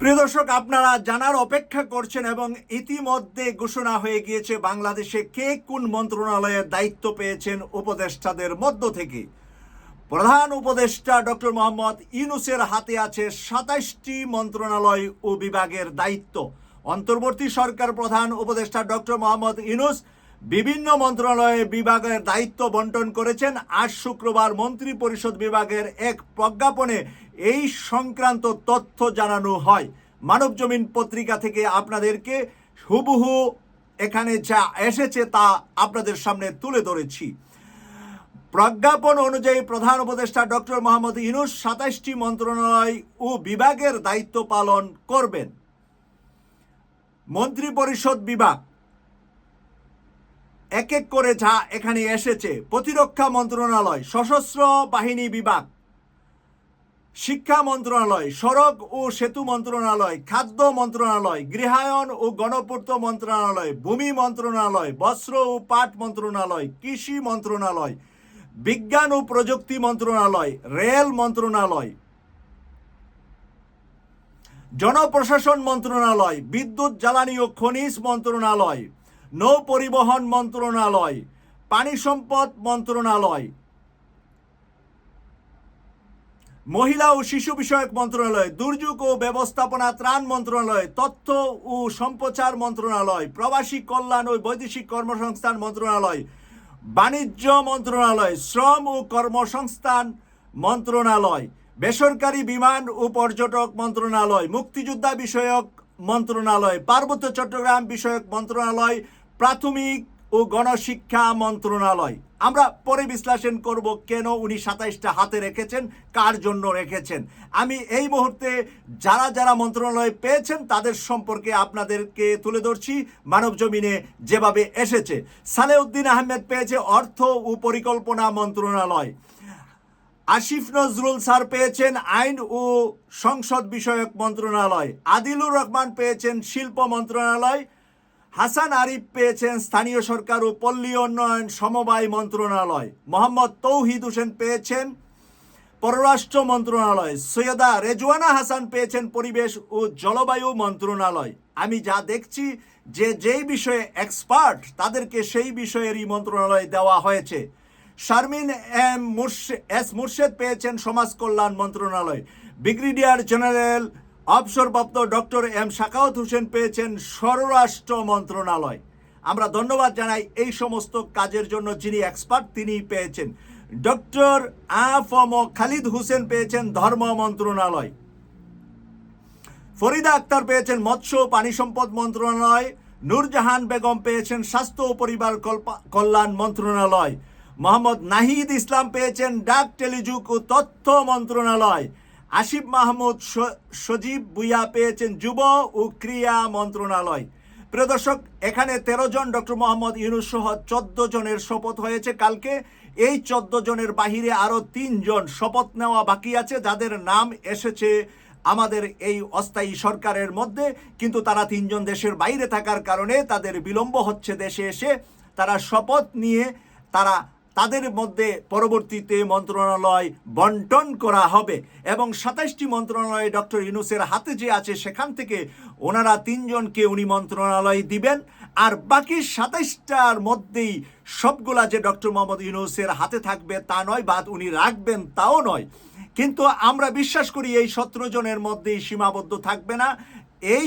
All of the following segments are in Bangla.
প্রিয় দর্শক, আপনারা জানার অপেক্ষা করছেন এবং ইতিমধ্যে ঘোষণা হয়ে গিয়েছে বাংলাদেশে কে কোন মন্ত্রণালয়ের দায়িত্ব পেয়েছেন উপদেষ্টাদের মধ্য থেকে। প্রধান উপদেষ্টা ডক্টর মোহাম্মদ ইউনুসের হাতে আছে সাতাশটি মন্ত্রণালয় ও বিভাগের দায়িত্ব। অন্তর্বর্তী সরকার প্রধান উপদেষ্টা ডক্টর মোহাম্মদ ইউনুস বিভিন্ন মন্ত্রণালয়ে বিভাগের দায়িত্ব বন্টন করেছেন আজ শুক্রবার মন্ত্রী পরিষদ বিভাগের এক প্রজ্ঞাপনে এই সংক্রান্ত তথ্য জানানো হয়। মানব জমিন পত্রিকা থেকে আপনাদেরকে হুবহু এখানে যা এসেছে তা আপনাদের সামনে তুলে ধরেছি। প্রজ্ঞাপন অনুযায়ী প্রধান উপদেষ্টা ডক্টর মোহাম্মদ ইনুস সাতাশটি মন্ত্রণালয় ও বিভাগের দায়িত্ব পালন করবেন। মন্ত্রী পরিষদ বিভাগ এক এক করে যা এখানে এসেছে। প্রতিরক্ষা মন্ত্রণালয়, সশস্ত্র বাহিনী বিভাগ, শিক্ষা মন্ত্রণালয়, সড়ক ও সেতু মন্ত্রণালয়, খাদ্য মন্ত্রণালয়, গৃহায়ন ও গণপূর্ত মন্ত্রণালয়, ভূমি মন্ত্রণালয়, বস্ত্র ও পাট মন্ত্রণালয়, কৃষি মন্ত্রণালয়, বিজ্ঞান ও প্রযুক্তি মন্ত্রণালয়, রেল মন্ত্রণালয়, জনপ্রশাসন মন্ত্রণালয়, বিদ্যুৎ, জ্বালানি ও খনিজ মন্ত্রণালয় নৌ পরিবহন মন্ত্রণালয়, পানি সম্পদ মন্ত্রণালয়, মহিলা ও শিশু বিষয়ক মন্ত্রণালয়, দুর্যোগ ও ব্যবস্থাপনা ত্রাণ মন্ত্রণালয়, তথ্য ও সম্প্রচার মন্ত্রণালয়, প্রবাসী কল্যাণ ও বৈদেশিক কর্মসংস্থান মন্ত্রণালয়, বাণিজ্য মন্ত্রণালয়, শ্রম ও কর্মসংস্থান মন্ত্রণালয়, বেসরকারি বিমান ও পর্যটক মন্ত্রণালয়, মুক্তিযোদ্ধা বিষয়ক মন্ত্রণালয়, পার্বত্য চট্টগ্রাম বিষয়ক মন্ত্রণালয় প্রাথমিক ও গণশিক্ষা মন্ত্রণালয়। আমরা পরে বিশ্লেষণ করব কেন উনি সাতাইশটা হাতে রেখেছেন, কার জন্য রেখেছেন। আমি এই মুহূর্তে যারা যারা মন্ত্রণালয় পেয়েছেন তাদের সম্পর্কে আপনাদেরকে তুলে ধরছি। মানব জমিনে যেভাবে এসেছে। সালেউদ্দিন আহমেদ পেয়েছে অর্থ ও পরিকল্পনা মন্ত্রণালয়। আসিফ নজরুল স্যার পেয়েছেন আইন ও সংসদ বিষয়ক মন্ত্রণালয়। আদিলুর রহমান পেয়েছেন শিল্প মন্ত্রণালয়। হাসান আরিফ পেয়েছেন স্থানীয় সরকার ও পল্লী উন্নয়ন সমবায় মন্ত্রণালয়। মোহাম্মদ তৌহিদ হোসেন পেয়েছেন পররাষ্ট্র মন্ত্রণালয়। সৈয়দা রেজওয়ানা হাসান পেয়েছেন পরিবেশ ও জলবায়ু মন্ত্রণালয়। আমি যা দেখছি যে যেই বিষয়ে এক্সপার্ট তাদেরকে সেই বিষয়েরই মন্ত্রণালয় দেওয়া হয়েছে। শারমিন এম মুর্শে এস মুর্শেদ পেয়েছেন সমাজ কল্যাণ মন্ত্রণালয়। ব্রিগেডিয়ার জেনারেল অবসরপ্রাপ্ত ডক্টর এম শাকাওয়াত হোসেন পেয়েছেন স্বরাষ্ট্র মন্ত্রণালয়। আমরা ধন্যবাদ জানাই এই সমস্ত কাজের জন্য যিনি এক্সপার্ট তিনি পেয়েছেন। ডক্টর আফম খালিদ হোসেন পেয়েছেন ধর্ম মন্ত্রণালয়। ফরিদা আক্তার পেয়েছেন মৎস্য পানি সম্পদ মন্ত্রণালয়। নূরজাহান বেগম পেয়েছেন স্বাস্থ্য ও পরিবার কল্যাণ মন্ত্রণালয়। মোহাম্মদ নাহিদ ইসলাম পেয়েছেন ডাক, টেলিযোগ ও তথ্য মন্ত্রণালয়। আসিফ মাহমুদ সজীব বুইয়া পেয়েছেন যুব ও ক্রিয়া মন্ত্রণালয়। প্রিয় দর্শক, এখানে তেরো জন ডক্টর মোহাম্মদ ইউনুস সহ চোদ্দ জনের শপথ হয়েছে কালকে। এই চোদ্দ জনের বাহিরে আরও তিনজন শপথ নেওয়া বাকি আছে, যাদের নাম এসেছে আমাদের এই অস্থায়ী সরকারের মধ্যে। কিন্তু তারা তিনজন দেশের বাইরে থাকার কারণে তাদের বিলম্ব হচ্ছে দেশে এসে। তারা শপথ নিয়ে তারা তাদের মধ্যে পরবর্তীতে মন্ত্রণালয় বন্টন করা হবে এবং সাতাশটি মন্ত্রণালয়ে ডক্টর ইউনুসের হাতে যে আছে সেখান থেকে ওনারা তিনজনকে উনি মন্ত্রণালয় দিবেন। আর বাকি সাতাইশটার মধ্যেই সবগুলা যে ডক্টর মোহাম্মদ ইউনুসের হাতে থাকবে তা নয়, বাদ উনি রাখবেন তাও নয়। কিন্তু আমরা বিশ্বাস করি এই সতেরো জনের মধ্যেই সীমাবদ্ধ থাকবে না। এই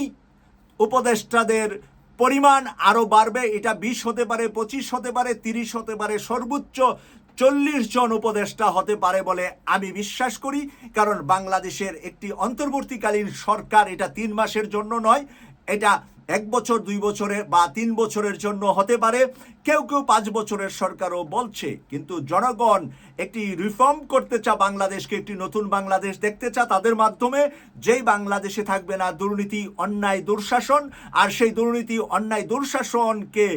উপদেষ্টাদের পরিমাণ আরও বাড়বে, এটা বিশ হতে পারে, পঁচিশ হতে পারে, তিরিশ হতে পারে, সর্বোচ্চ চল্লিশ জন উপদেষ্টা হতে পারে বলে আমি বিশ্বাস করি। কারণ বাংলাদেশের একটি অন্তর্বর্তীকালীন সরকার এটা তিন মাসের জন্য নয় এটা এক বছর, দুই বছরে বা তিন বছরের জন্য হতে পারে। কেউ কেউ পাঁচ বছরের সরকারও বলছে, কিন্তু জনগণ একটি রিফর্ম করতে চা বাংলাদেশকে একটি নতুন বাংলাদেশ দেখতে চা তাদের মাধ্যমে যেই বাংলাদেশে থাকবে না, দুর্নীতি, অন্যায়, দুঃশাসন, আর সেই দুর্নীতি, অন্যায়, দুঃশাসনকে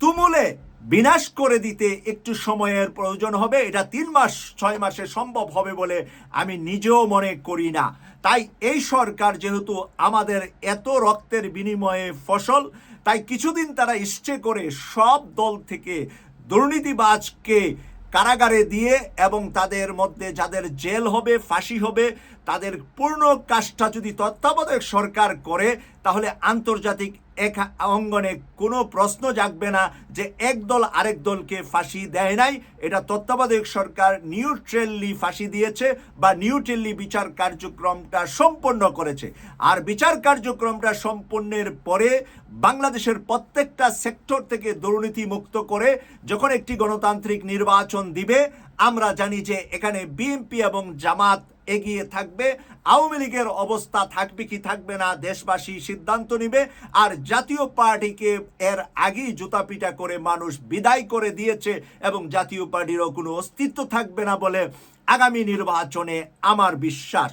তুমুলে বিনাশ করে দিতে একটু সময়ের প্রয়োজন হবে। এটা তিন মাস, ছয় মাসে সম্ভব হবে বলে আমি নিজেও মনে করি না। তাই এই সরকার যেহেতু আমাদের এত রক্তের বিনিময়ে ফসল, তাই কিছুদিন তারা ইচ্ছে করে সব দল থেকে দুর্নীতিবাজকে কারাগারে দিয়ে এবং তাদের মধ্যে যাদের জেল হবে, ফাঁসি হবে, তাদের পূর্ণ কাজটা যদি তত্ত্বাবধায়ক সরকার করে, তাহলে আন্তর্জাতিক এক অঙ্গনে কোনো প্রশ্ন জাগবে না যে এক দল আরেক দলকে ফাঁসি দেয় নাই। এটা তত্ত্বাবধায়ক সরকার নিউট্রেললি ফাঁসি দিয়েছে বা নিউট্রেললি বিচার কার্যক্রমটা সম্পন্ন করেছে। আর বিচার কার্যক্রমটা সম্পন্নের পরে বাংলাদেশের প্রত্যেকটা সেক্টর থেকে দুর্নীতি মুক্ত করে যখন একটি গণতান্ত্রিক নির্বাচন দিবে, আমরা জানি যে এখানে বিএনপি এবং জামাত এগিয়ে থাকবে। আওয়ামী লীগের অবস্থা থাকবে কি থাকবে না, দেশবাসী সিদ্ধান্ত নিবে। আর জাতীয় পার্টিকে এর আগেই জুতাপিটা করে মানুষ বিদায় করে দিয়েছে এবং জাতীয় পার্টিরও কোনো অস্তিত্ব থাকবে না বলে আগামী নির্বাচনে আমার বিশ্বাস।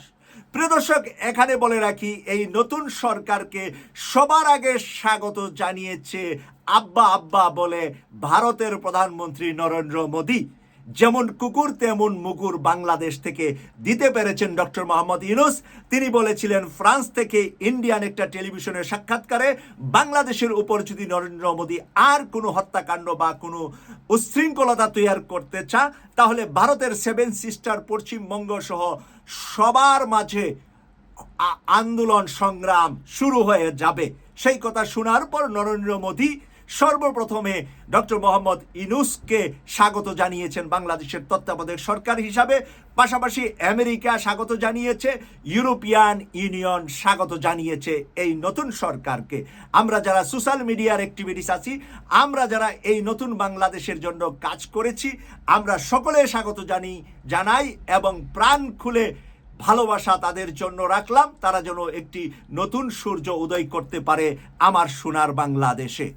প্রিয় দর্শক, এখানে বলে রাখি, এই নতুন সরকারকে সবার আগে স্বাগত জানিয়েছে আব্বা আব্বা বলে ভারতের প্রধানমন্ত্রী নরেন্দ্র মোদী। যেমন কুকুর, তেমন মুকুর বাংলাদেশ থেকে দিতে পেরেছেন ডক্টর মোহাম্মদ ইউনুস। তিনি বলেছিলেন, ফ্রান্স থেকে ইন্ডিয়ান একটা টেলিভিশনের সাক্ষাৎকারে বাংলাদেশের উপর যদি নরেন্দ্র মোদী আর কোনো হত্যাকাণ্ড বা কোনো উচ্ছৃঙ্খলতা তৈরি করতে চা তাহলে ভারতের সেভেন সিস্টার পশ্চিমবঙ্গ সহ সবার মাঝে আন্দোলন সংগ্রাম শুরু হয়ে যাবে। সেই কথা শোনার পর নরেন্দ্র মোদী সর্বপ্রথমে ডক্টর মোহাম্মদ ইনুসকে স্বাগত জানিয়েছেন বাংলাদেশের তত্ত্বাবধায়ক সরকার হিসাবে। পাশাপাশি আমেরিকা স্বাগত জানিয়েছে, ইউরোপিয়ান ইউনিয়ন স্বাগত জানিয়েছে এই নতুন সরকারকে। আমরা যারা সোশ্যাল মিডিয়ার অ্যাক্টিভিটিস আছি, আমরা যারা এই নতুন বাংলাদেশের জন্য কাজ করেছি, আমরা সকলে স্বাগত জানি, জানাই এবং প্রাণ খুলে ভালোবাসা তাদের জন্য রাখলাম। তারা যেন একটি নতুন সূর্য উদয় করতে পারে আমার সোনার বাংলাদেশে।